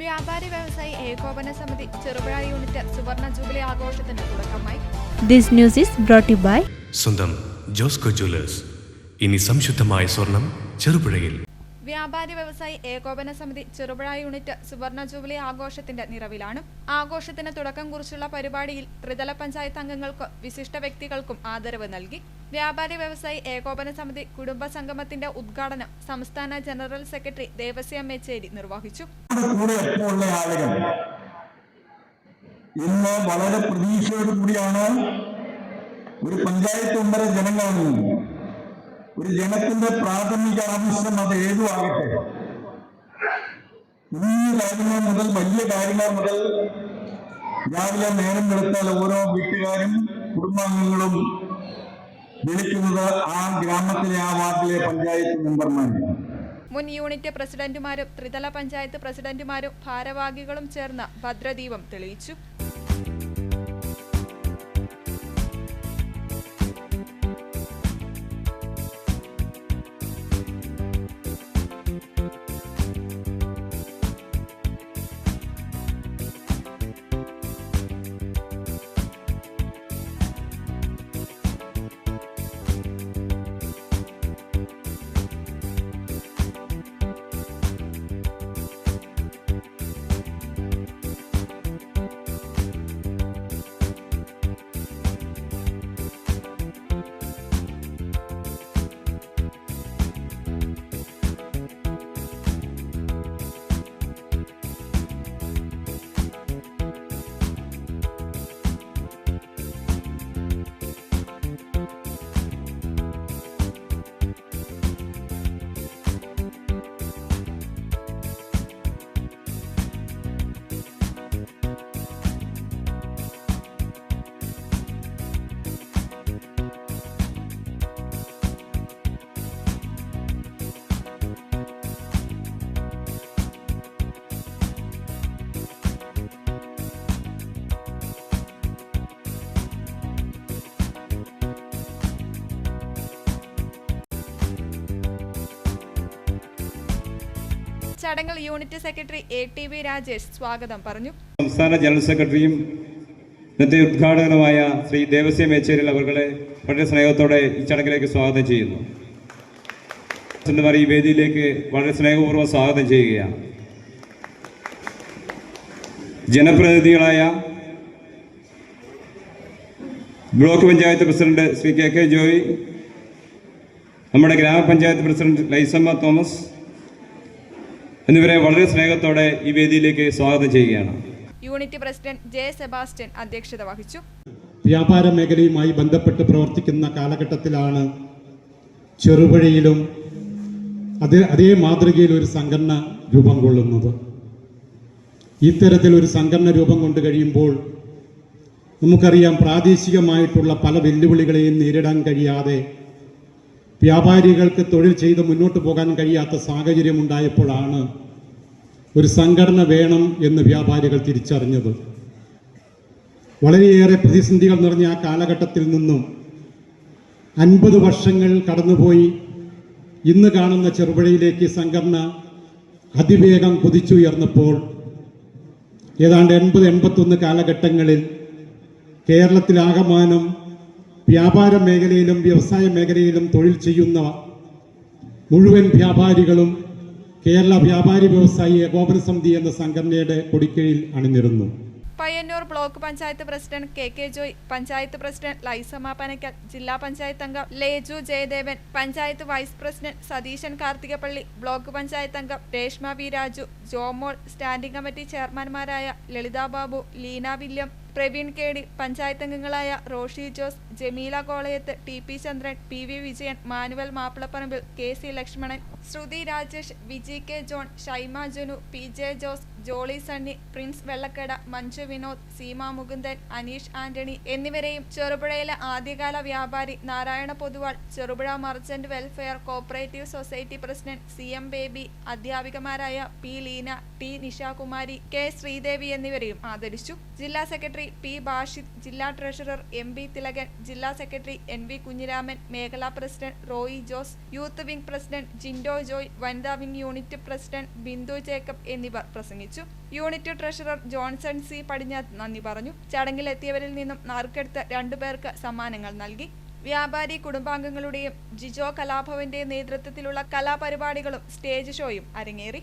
വ്യാപാരി വ്യവസായി ഏകോപന സമിതി ചെറുപുഴ യൂണിറ്റ് സുവർണ ജൂബിലി ആഘോഷത്തിന് തുടക്കമായി. This news is brought you by by സ്വന്തം ജോസ്കോ ജ്വല്ലേഴ്സ്. ഇനി സംശുദ്ധമായ സ്വർണം ചെറുപുഴയിൽ. വ്യാപാരി വ്യവസായി ഏകോപന സമിതി ചെറുപുഴ യൂണിറ്റ് സുവർണ ജൂബിലി ആഘോഷത്തിന്റെ നിറവിലാണ്. ആഘോഷത്തിന് തുടക്കം കുറിച്ചുള്ള പരിപാടിയിൽ ത്രിതല പഞ്ചായത്ത് അംഗങ്ങൾക്കും വിശിഷ്ട വ്യക്തികൾക്കും ആദരവ് നൽകി. വ്യാപാരി വ്യവസായി ഏകോപന സമിതി കുടുംബ സംഗമത്തിന്റെ ഉദ്ഘാടനം സംസ്ഥാന ജനറൽ സെക്രട്ടറി ദേവസ്യ മെച്ചേരി നിർവഹിച്ചു. ഇന്ന് വളരെ പ്രതീക്ഷയോട് കൂടിയാണ് ഒരു പഞ്ചായത്ത് കാണുന്നത് ഒരു ജനത്തിന്റെ പ്രാഥമിക ആവശ്യം അത് ഏതു ആകട്ടെ? കുഞ്ഞു കാര്യങ്ങൾ മുതൽ വലിയ കാര്യങ്ങൾ മുതൽ രാവിലെ നേരം എടുത്താൽ ഓരോ വീട്ടുകാരും കുടുംബാംഗങ്ങളും വിളിക്കുന്നത് ആ ഗ്രാമത്തിലെ ആ വാർഡിലെ പഞ്ചായത്ത് മെമ്പർമാരാണ് മുൻ യൂണിറ്റ് പ്രസിഡന്റുമാരും ത്രിതല പഞ്ചായത്ത് പ്രസിഡന്റുമാരും ഭാരവാഹികളും ചേർന്ന് ഭദ്രദീപം തെളിയിച്ചു. ചടങ്ങിൽ unit secretary A T V Rajesh സ്വാഗതം പറഞ്ഞു. സംസ്ഥാന ജനറൽ സെക്രട്ടറിയും ഇന്നത്തെ ഉദ്ഘാടകനുമായ ശ്രീ ദേവസ്യ മേച്ചേരിൽ അവർകളെ വളരെ സ്നേഹത്തോടെ ഈ ചടങ്ങിലേക്ക് സ്വാഗതം ചെയ്യുന്നു. ഈ വേദിയിലേക്ക് വളരെ സ്നേഹപൂർവം സ്വാഗതം ചെയ്യുകയാണ്. ജനപ്രതിനിധികളായ block panchayat president Shri K K Joy നമ്മുടെ ഗ്രാമപഞ്ചായത്ത് പ്രസിഡന്റ് ലൈസമ്മ തോമസ് എന്നിവരെ വളരെ സ്നേഹത്തോടെ ഈ വേദിയിലേക്ക് സ്വാഗതം ചെയ്യുകയാണ്. യൂണിറ്റ് പ്രസിഡന്റ് ജെ സെബാസ്റ്റ്യൻ അധ്യക്ഷത വഹിച്ചു. വ്യാപാര മേഖലയുമായി ബന്ധപ്പെട്ട് പ്രവർത്തിക്കുന്ന കാലഘട്ടത്തിലാണ് ചെറുപുഴയിലും അതേ അതേ മാതൃകയിൽ ഒരു സംഘടന രൂപം കൊള്ളുന്നത്. ഇത്തരത്തിൽ ഒരു സംഘടന രൂപം കൊണ്ട് കഴിയുമ്പോൾ നമുക്കറിയാം പ്രാദേശികമായിട്ടുള്ള പല വെല്ലുവിളികളെയും നേരിടാൻ കഴിയാതെ വ്യാപാരികൾക്ക് തൊഴിൽ ചെയ്ത് മുന്നോട്ട് പോകാൻ കഴിയാത്ത സാഹചര്യം ഉണ്ടായപ്പോഴാണ് ഒരു സംഘടന വേണം എന്ന് വ്യാപാരികൾ തിരിച്ചറിഞ്ഞത്. വളരെയേറെ പ്രതിസന്ധികൾ നിറഞ്ഞ ആ കാലഘട്ടത്തിൽ നിന്നും അൻപത് വർഷങ്ങൾ കടന്നുപോയി. ഇന്ന് കാണുന്ന ചെറുപുഴയിലേക്ക് സംഘടന അതിവേഗം കുതിച്ചുയർന്നപ്പോൾ ഏതാണ്ട് എൺപത് എൺപത്തൊന്ന് കാലഘട്ടങ്ങളിൽ കേരളത്തിലാകമാനം വ്യാപാര മേഖലയിലും വ്യവസായ മേഖലയിലും തൊഴിൽ ചെയ്യുന്ന മുഴുവൻ വ്യാപാരികളും കേരള വ്യാപാരി വ്യവസായി ഏകോപന സമിതി എന്ന സംഘടനയുടെ കൊടിക്കീഴിൽ അണിനിരുന്നു. Payyanur block panchayat president K K Joy panchayat president Laisamma Panakkal ജില്ലാ പഞ്ചായത്ത് അംഗം Leju Jayadevan panchayat vice president Satheesan Karthikappally block panchayat അംഗം Reshma V Raju Jomol standing committee ചെയർമാൻമാരായ Lalitha Babu Leena William Praveen K T പഞ്ചായത്തംഗങ്ങളായ Roshi Jose Jameela Kolayath T P Chandran P V Vijayan Manuel Mappilaparambil K C Lakshmanan Sruthi Rajesh Viji K John Shaima Junu P J Jose Jolly Sunny Prince Vellakkada Manju Vinod Seema Mukundan Aneesh Antony എന്നിവരെയും ചെറുപുഴയിലെ ആദ്യകാല വ്യാപാരി Narayana Poduval Cherupuzha merchant welfare cooperative society president C M Baby അധ്യാപികമാരായ P Leena T Nishakumari K Sreedevi എന്നിവരെയും ആദരിച്ചു. ജില്ലാ secretary P Bashid ജില്ലാ treasurer M B Thilakan ജില്ലാ secretary N V Kunhiraman മേഖലാ president Roy Jose youth wing president Jindo Joy വനിതാ wing unit president Bindu Jacob എന്നിവർ പ്രസംഗിച്ചു. ആദരിച്ചു unit treasurer Johnson C Padinjath നന്ദി പറഞ്ഞു. ചടങ്ങിൽ എത്തിയവരിൽ നിന്നും നറുക്കെടുത്ത രണ്ടുപേർക്ക് സമ്മാനങ്ങൾ നൽകി. വ്യാപാരി കുടുംബാംഗങ്ങളുടെയും ജിജോ കലാഭവന്റെ നേതൃത്വത്തിലുള്ള കലാപരിപാടികളും സ്റ്റേജ് ഷോയും അരങ്ങേറി.